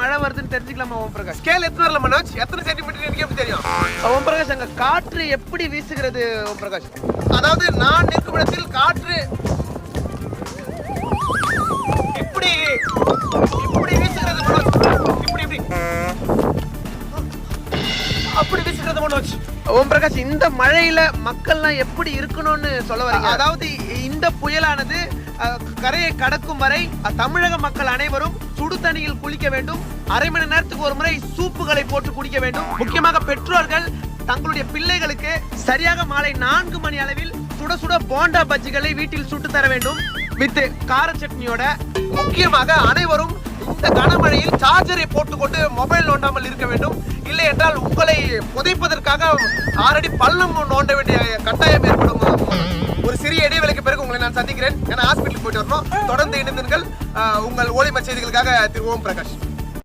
மழை வருதுன்னு தெரிஞ்சுக்கலாமா ஓம் பிரகாஷ்? ஸ்கேல் எத்தனை வரல மனோஜ் எத்தனை சென்டிமீட்டர் எனக்கு எப்படி தெரியும்? ஓம் பிரகாஷ் அங்க காற்று எப்படி வீசுகிறது ஓம் பிரகாஷ்? அதாவது நான் நிற்கும் இடத்தில் காற்று இப்படி இப்படி வீசுகிறது மனோஜ்? இப்படி இப்படி. அப்படி வீசுகிறது மனோஜ். ஓம் பிரகாஷ் இந்த மழையில மக்கள்லாம் எப்படி இருக்கணும்னு சொல்ல வரீங்க? அதாவது இந்த புயலானது கரையை கடக்கும் வரை தமிழக மக்கள் அனைவரும் சுடு தண்ணியில் குளிக்க வேண்டும். அரை மணி நேரத்துக்கு ஒரு முறை சூப்புகளை போட்டு குடிக்க வேண்டும். முக்கியமாக பெற்றோர்கள் தங்களுடைய பிள்ளைகளுக்கு சரியாக மாலை நான்கு மணி அளவில் சுட சுட போண்டா பஜ்ஜிகளை வீட்டில் சுட்டு தர வேண்டும். வித் கார சட்னியோட முக்கியமாக அனைவரும் இந்த கனமழையில் சார்ஜரை போட்டுக்கொண்டு மொபைல் நோண்டாமல் இருக்க வேண்டும். இல்லை என்றால் உங்களை புதைப்பதற்காக ஆறடி பள்ளம் நோண்ட வேண்டிய கட்டாயம் ஏற்படும். சந்திக்கிறேன். ஏன்னா ஹாஸ்பிட்டலுக்கு போயிட்டு வரணும் தொடர்ந்து இணைந்தீர்கள் உங்கள் ஓலிமர் செய்திகளுக்காக திரு ஓம் பிரகாஷ்.